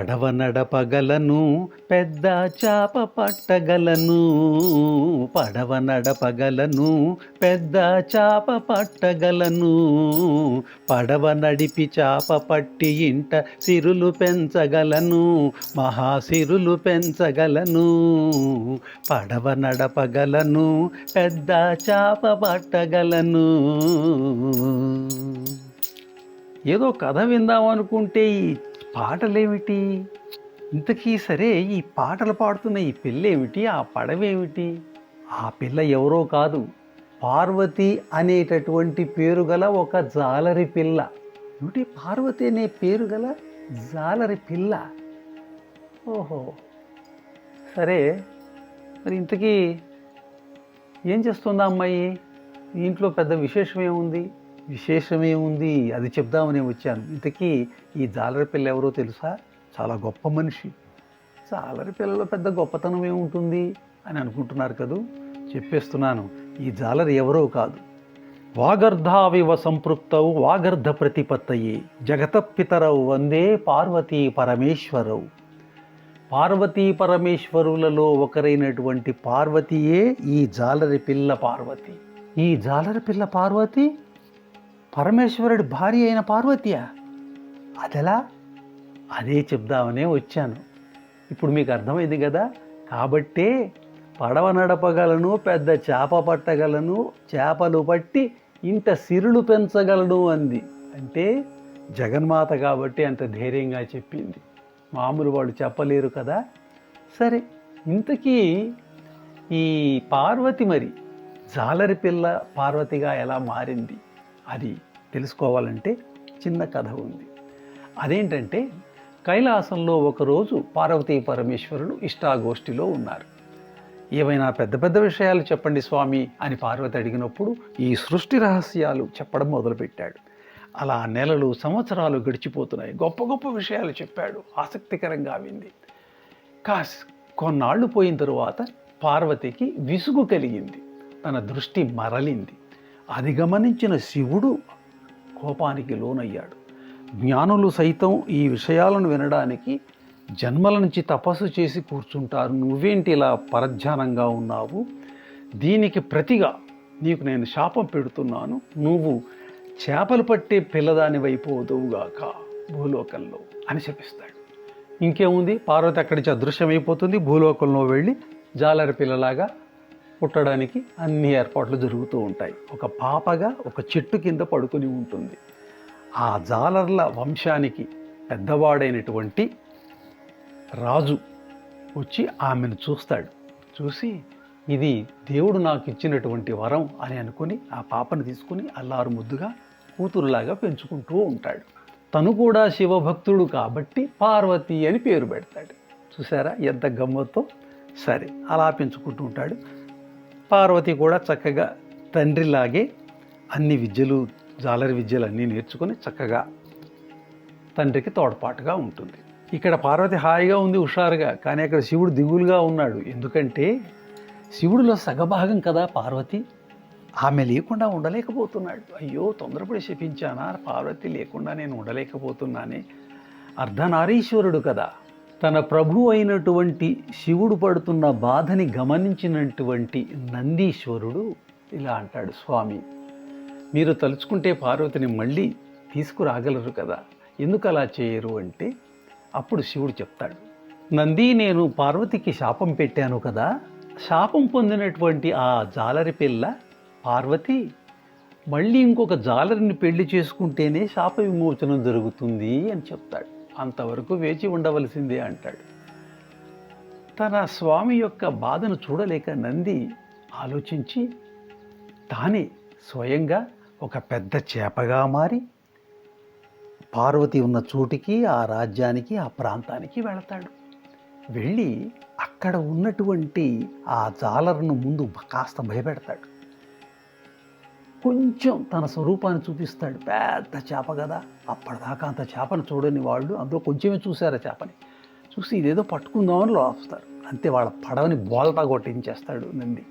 పడవ నడపగలను పెద్ద చాప పట్టగలను. పడవ నడపగలను పెద్ద చాప పట్టగలను. పడవ నడిపి చాప పట్టి ఇంట సిరులు పెంచగలను మహాసిరులు పెంచగలను. పడవ నడపగలను పెద్ద చాప పట్టగలను. ఏదో కథ విందాం అనుకుంటే ఈ పాటలేమిటి? ఇంతకీ సరే ఈ పాటలు పాడుతున్న ఈ పిల్లేమిటి ఆ పడవేమిటి? ఆ పిల్ల ఎవరో కాదు పార్వతి అనేటటువంటి పేరు గల ఒక జాలరి పిల్ల. ఏమిటి పార్వతి అనే పేరు గల జాలరి పిల్ల? ఓహో. సరే మరి ఇంతకీ ఏం చేస్తుందా అమ్మాయి? ఇంట్లో పెద్ద విశేషం ఏముంది విశేషమే ఉంది అది చెప్దామని వచ్చాను. ఇంతకీ ఈ జాలరి పిల్ల ఎవరో తెలుసా? చాలా గొప్ప మనిషి. జాలరి పిల్లలో పెద్ద గొప్పతనం ఏముంటుంది అని అనుకుంటున్నారు కదూ? చెప్పేస్తున్నాను ఈ జాలరి ఎవరో కాదు. వాగర్ధావివ సంపృక్తౌ వాగర్ధ ప్రతిపత్తయే. జగత వందే పార్వతీ పరమేశ్వరవు పార్వతీ పరమేశ్వరులలో ఒకరైనటువంటి పార్వతీయే ఈ జాలరి పిల్ల పార్వతి. ఈ జాలరి పిల్ల పార్వతి పరమేశ్వరుడి భార్య అయిన పార్వతియా? అదెలా? అదే చెప్దామనే వచ్చాను. ఇప్పుడు మీకు అర్థమైంది కదా? కాబట్టే పడవ నడపగలను పెద్ద చేప పట్టగలను చేపలు పట్టి ఇంత సిరులు పెంచగలను అంది. అంటే జగన్మాత కాబట్టి అంత ధైర్యంగా చెప్పింది. మామూలు వాళ్ళు చెప్పలేరు కదా? సరే ఇంతకీ ఈ పార్వతి మరి జాలరి పిల్ల పార్వతిగా ఎలా మారింది? అది తెలుసుకోవాలంటే చిన్న కథ ఉంది. అదేంటంటే కైలాసంలో ఒకరోజు పార్వతీ పరమేశ్వరులు ఇష్టాగోష్ఠిలో ఉన్నారు. ఏవైనా పెద్ద పెద్ద విషయాలు చెప్పండి స్వామి అని పార్వతి అడిగినప్పుడు ఈ సృష్టి రహస్యాలు చెప్పడం మొదలుపెట్టాడు. అలా నెలలు సంవత్సరాలు గడిచిపోతున్నాయి. గొప్ప గొప్ప విషయాలు చెప్పాడు. ఆసక్తికరంగా వింది. కాస్ కొన్నాళ్ళు పోయిన తరువాత పార్వతికి విసుగు కలిగింది. తన దృష్టి మరలింది. అది గమనించిన శివుడు కోపానికి లోనయ్యాడు. జ్ఞానులు సైతం ఈ విషయాలను వినడానికి జన్మల నుంచి తపస్సు చేసి కూర్చుంటారు. నువ్వేంటి ఇలా పరధ్యానంగా ఉన్నావు? దీనికి ప్రతిగా నీకు నేను శాపం పెడుతున్నాను. నువ్వు చేపలు పట్టే పిల్లదాని వైపోదువుగాక భూలోకంలో అని చెప్పిస్తాడు. ఇంకేముంది? పార్వతి అక్కడి నుంచి అదృశ్యమైపోతుంది. భూలోకంలో వెళ్ళి జాలరి పిల్లలాగా పుట్టడానికి అన్ని ఏర్పాట్లు జరుగుతూ ఉంటాయి. ఒక పాపగా ఒక చెట్టు కింద పడుకొని ఉంటుంది. ఆ జాలర్ల వంశానికి పెద్దవాడైనటువంటి రాజు వచ్చి ఆమెను చూస్తాడు. చూసి ఇది దేవుడు నాకు ఇచ్చినటువంటి వరం అని అనుకుని ఆ పాపను తీసుకుని అల్లారు ముద్దుగా కూతురులాగా పెంచుకుంటూ ఉంటాడు. తను కూడా శివభక్తుడు కాబట్టి పార్వతి అని పేరు పెడతాడు. చూసారా? ఎంత గమ్మతో సరే అలా పెంచుకుంటూ ఉంటాడు. పార్వతి కూడా చక్కగా తండ్రిలాగే అన్ని విద్యలు జాలరి విద్యలు అన్నీ నేర్చుకొని చక్కగా తండ్రికి తోడ్పాటుగా ఉంటుంది. ఇక్కడ పార్వతి హాయిగా ఉంది హుషారుగా. కానీ అక్కడ శివుడు దిగులుగా ఉన్నాడు. ఎందుకంటే శివుడిలో సగభాగం కదా పార్వతి. ఆమె లేకుండా ఉండలేకపోతున్నాడు. అయ్యో తొందరపడి శపించానా? పార్వతి లేకుండా నేను ఉండలేకపోతున్నానే. అర్ధనారీశ్వరుడు కదా. తన ప్రభు అయినటువంటి శివుడు పడుతున్న బాధని గమనించినటువంటి నందీశ్వరుడు ఇలా అంటాడు స్వామి మీరు తలుచుకుంటే పార్వతిని మళ్ళీ తీసుకురాగలరు కదా ఎందుకు అలా చేయరు? అంటే అప్పుడు శివుడు చెప్తాడు నంది నేను పార్వతికి శాపం పెట్టాను కదా శాపం పొందినటువంటి ఆ జాలరి పిల్ల పార్వతి మళ్ళీ ఇంకొక జాలరిని పెళ్ళి చేసుకుంటేనే శాప విమోచనం జరుగుతుంది అని చెప్తాడు. అంతవరకు వేచి ఉండవలసిందే అంటాడు. తన స్వామి యొక్క బాధను చూడలేక నంది ఆలోచించి తానే స్వయంగా ఒక పెద్ద చేపగా మారి పార్వతి ఉన్న చోటికి ఆ రాజ్యానికి ఆ ప్రాంతానికి వెళతాడు. వెళ్ళి అక్కడ ఉన్నటువంటి ఆ జాలర్ను ముందు కాస్త భయపెడతాడు. కొంచెం తన స్వరూపాన్ని చూపిస్తాడు. పెద్ద చేప కదా. అప్పటిదాకా అంత చేపను చూడని వాళ్ళు అందులో కొంచెమే చూశారు ఆ చేపని. చూసి ఇదేదో పట్టుకుందామని లోపుస్తారు అంతే వాళ్ళ పడవని బోల్తా కొట్టించేస్తాడు నంది.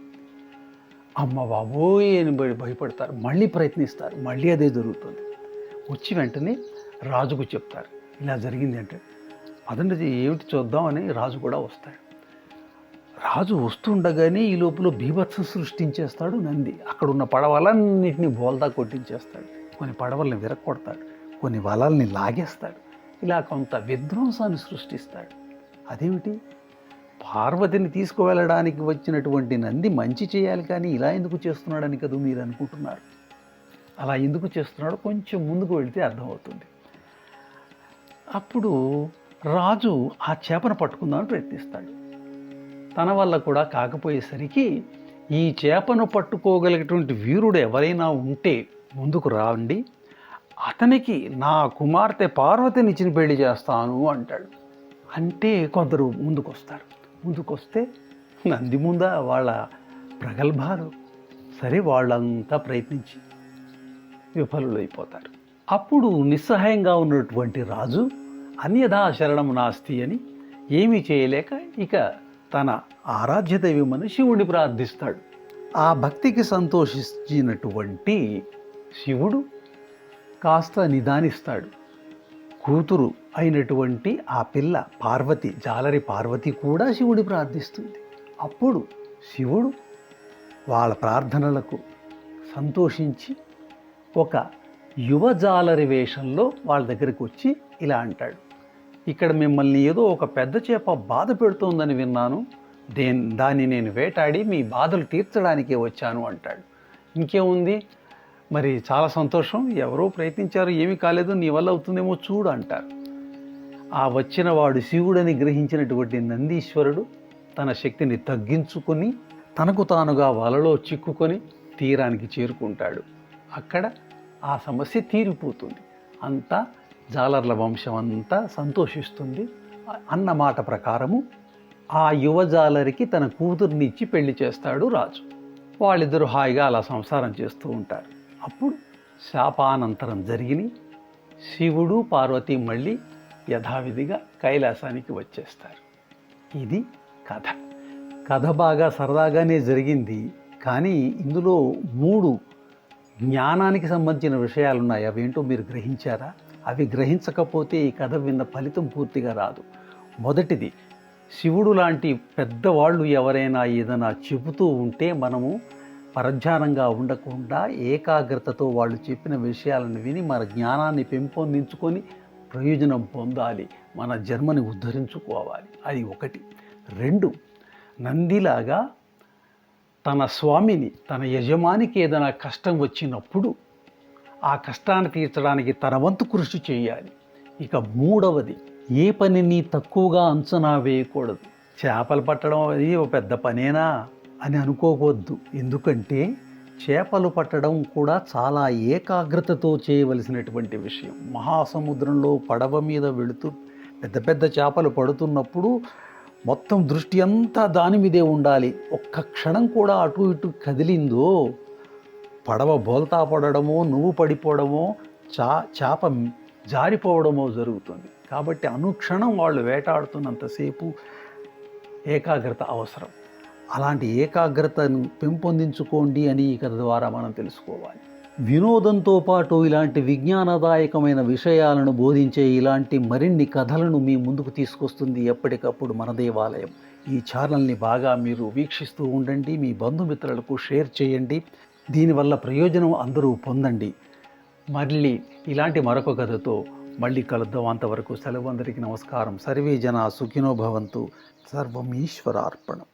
అమ్మ బాబోయ్ అని బయట భయపడతారు. మళ్ళీ ప్రయత్నిస్తారు. మళ్ళీ అదే జరుగుతుంది. వచ్చి వెంటనే రాజుకు చెప్తారు. ఇలా జరిగింది అంటే పదండి ఏమిటి చూద్దామని రాజు కూడా వస్తాడు. రాజు వస్తుండగానే ఈ లోపల బీభత్సం సృష్టించేస్తాడు నంది. అక్కడ ఉన్న పడవలన్నింటినీ బోల్దా కొట్టించేస్తాడు. కొన్ని పడవల్ని విరక్కొడతాడు. కొన్ని వలల్ని లాగేస్తాడు. ఇలా కొంత విధ్వంసాన్ని సృష్టిస్తాడు. అదేమిటి? పార్వతిని తీసుకువెళ్ళడానికి వచ్చినటువంటి నంది మంచి చేయాలి కానీ ఇలా ఎందుకు చేస్తున్నాడని కదా మీరు అనుకుంటున్నారు? అలా ఎందుకు చేస్తున్నాడో కొంచెం ముందుకు వెళితే అర్థమవుతుంది. అప్పుడు రాజు ఆ చేపను పట్టుకుందామని ప్రయత్నిస్తాడు. తన వల్ల కూడా కాకపోయేసరికి ఈ చేపను పట్టుకోగలిగేటువంటి వీరుడు ఎవరైనా ఉంటే ముందుకు రాండి. అతనికి నా కుమార్తె పార్వతిని ఇచ్చిన పెళ్ళి చేస్తాను అంటాడు. అంటే కొందరు ముందుకొస్తారు. ముందుకొస్తే నంది ముంద వాళ్ళ ప్రగల్భాలు. సరే వాళ్ళంతా ప్రయత్నించి విఫలులైపోతారు. అప్పుడు నిస్సహాయంగా ఉన్నటువంటి రాజు అన్యథా శరణం నాస్తి అని ఏమీ చేయలేక ఇక తన ఆరాధ్య దైవమని శివుడిని ప్రార్థిస్తాడు. ఆ భక్తికి సంతోషించినటువంటి శివుడు కాస్త నిదానిస్తాడు. కూతురు అయినటువంటి ఆ పిల్ల పార్వతి జాలరి పార్వతి కూడా శివుడి ప్రార్థిస్తుంది. అప్పుడు శివుడు వాళ్ళ ప్రార్థనలకు సంతోషించి ఒక యువజాలరి వేషంలో వాళ్ళ దగ్గరికి వచ్చి ఇలా అంటాడు. ఇక్కడ మిమ్మల్ని ఏదో ఒక పెద్ద చేప బాధ పెడుతోందని విన్నాను. దే దాన్ని నేను వేటాడి మీ బాధలు తీర్చడానికే వచ్చాను అంటాడు. ఇంకేముంది? మరి చాలా సంతోషం. ఎవరో ప్రయత్నించారు ఏమీ కాలేదు నీ వల్ల అవుతుందేమో చూడు అంటారు. ఆ వచ్చిన వాడు శివుడని గ్రహించినటువంటి నందీశ్వరుడు తన శక్తిని తగ్గించుకొని తనకు తానుగా వలలో చిక్కుకొని తీరానికి చేరుకుంటాడు. అక్కడ ఆ సమస్య తీరిపోతుంది. అంతా జాలర్ల వంశం అంతా సంతోషిస్తుంది అన్న మాట ప్రకారము ఆ యువజాలరికి తన కూతుర్నిచ్చి పెళ్ళి చేస్తాడు రాజు. వాళ్ళిద్దరూ హాయిగా అలా సంసారం చేస్తూ ఉంటారు. అప్పుడు శాపానంతరం జరిగిన శివుడు పార్వతి మళ్ళీ యథావిధిగా కైలాసానికి వచ్చేస్తారు. ఇది కథ. కథ బాగా సరదాగానే జరిగింది. కానీ ఇందులో మూడు జ్ఞానానికి సంబంధించిన విషయాలు ఉన్నాయి అవేంటో మీరు గ్రహించారా? అవి గ్రహించకపోతే ఈ కథ విన్న ఫలితం పూర్తిగా రాదు. మొదటిది శివుడు లాంటి పెద్దవాళ్ళు ఎవరైనా ఏదైనా చెబుతూ ఉంటే మనము పరధ్యానంగా ఉండకుండా ఏకాగ్రతతో వాళ్ళు చెప్పిన విషయాలను విని మన జ్ఞానాన్ని పెంపొందించుకొని ప్రయోజనం పొందాలి. మన జన్మని ఉద్ధరించుకోవాలి. అది ఒకటి. రెండు నందిలాగా తన స్వామిని తన యజమానికి ఏదైనా కష్టం వచ్చినప్పుడు ఆ కష్టాన్ని తీర్చడానికి తన వంతు కృషి చేయాలి. ఇక మూడవది ఏ పనిని తక్కువగా అంచనా వేయకూడదు. చేపలు పట్టడం అది ఒక పెద్ద పనేనా అని అనుకోవద్దు. ఎందుకంటే చేపలు పట్టడం కూడా చాలా ఏకాగ్రతతో చేయవలసినటువంటి విషయం. మహాసముద్రంలో పడవ మీద వెళుతూ పెద్ద పెద్ద చేపలు పడుతున్నప్పుడు మొత్తం దృష్టి అంతా దాని మీదే ఉండాలి. ఒక్క క్షణం కూడా అటు ఇటు కదిలిందో పడవ బోల్తా పడడమో నువ్వు పడిపోవడమో చా చేప జారిపోవడమో జరుగుతుంది. కాబట్టి అనుక్షణం వాళ్ళు వేటాడుతున్నంతసేపు ఏకాగ్రత అవసరం. అలాంటి ఏకాగ్రతను పెంపొందించుకోండి అని ఈ కథ ద్వారా మనం తెలుసుకోవాలి. వినోదంతో పాటు ఇలాంటి విజ్ఞానదాయకమైన విషయాలను బోధించే ఇలాంటి మరిన్ని కథలను మీ ముందుకు తీసుకొస్తుంది ఎప్పటికప్పుడు మన దేవాలయం. ఈ ఛానల్ని బాగా మీరు వీక్షిస్తూ ఉండండి. మీ బంధుమిత్రులకు షేర్ చేయండి. దీనివల్ల ప్రయోజనం అందరూ పొందండి. మళ్ళీ ఇలాంటి మరొక కథతో మళ్ళీ కలుద్దాం. అంతవరకు సెలవు అందరికీ నమస్కారం. సర్వే జన సుఖినోభవంతు సర్వం ఈశ్వరార్పణం.